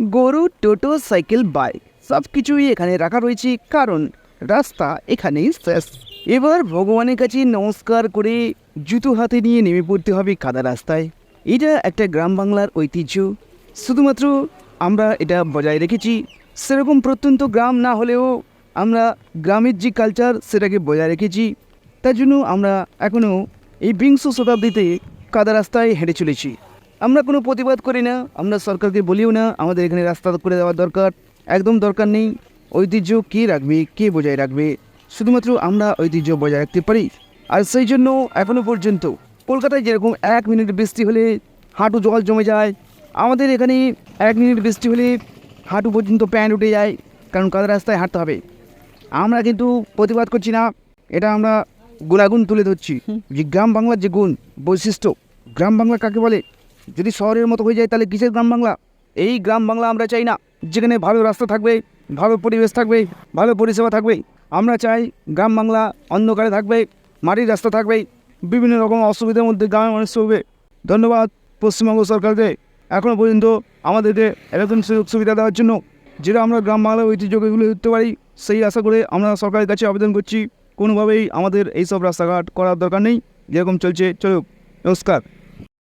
গরু, টোটো, cycle, bike সব কিছুই এখানে রাখা রয়েছে, কারণ রাস্তা এখানেই শেষ। এবার ভগবানের কাছে নমস্কার করে জুতো হাতে নিয়ে নেমে পড়তে হবে কাদা রাস্তায়। এটা একটা গ্রাম বাংলার ঐতিহ্য। শুধুমাত্র আমরা এটা বজায় রেখেছি। সেরকম প্রত্যন্ত গ্রাম না হলেও আমরা গ্রামের যে কালচার সেটাকে বজায় রেখেছি। তার জন্য আমরা এখনও এই বিংশ শতাব্দীতে কাদা রাস্তায় হেঁটে চলেছি। আমরা কোনো প্রতিবাদ করি না আমরা সরকারকে বলিও না আমাদের এখানে রাস্তা করে দেওয়ার দরকার একদম দরকার নেই। ঐতিহ্য কে রাখবে কে বজায় রাখবে? শুধুমাত্র আমরা ঐতিহ্য বজায় রাখতে পারি। আর সেই জন্য এখনও পর্যন্ত কলকাতায় যেরকম এক মিনিট বৃষ্টি হলে হাঁটু জল জমে যায় আমাদের এখানে এক মিনিট বৃষ্টি হলে হাঁটু পর্যন্ত প্যান্ট উঠে যায় কারণ কাদা রাস্তায় হাঁটতে হবে। আমরা কিন্তু প্রতিবাদ করছি না এটা আমরা গুণাগুণ তুলে ধরছি। যে গ্রাম বাংলার যে গুণ বৈশিষ্ট্য গ্রাম বাংলা কাকে বলে? যদি শহরের মতো হয়ে যায় তাহলে কিসের গ্রাম বাংলা? এই গ্রাম বাংলা আমরা চাই না। যেখানে ভালো রাস্তা থাকবে, ভালো পরিবেশ থাকবে, ভালো পরিষেবা থাকবে, আমরা চাই গ্রাম বাংলা অন্ধকারে থাকবে, মাটির রাস্তা থাকবে, বিভিন্ন রকম অসুবিধার মধ্যে গ্রামের মানুষ চলবে। ধন্যবাদ পশ্চিমবঙ্গ সরকারকে। এখনও পর্যন্ত আমাদেরকে এরকম সুযোগ সুবিধা দেওয়ার জন্য যেটা আমরা গ্রাম বাংলার ঐতিহ্যকে তুলে ধরতে পারি, সেই আশা করে আমরা সরকারের কাছে আবেদন করছি। কোনোভাবেই আমাদের এইসব রাস্তাঘাট করার দরকার নেই। যেরকম চলছে, চলুক। নমস্কার।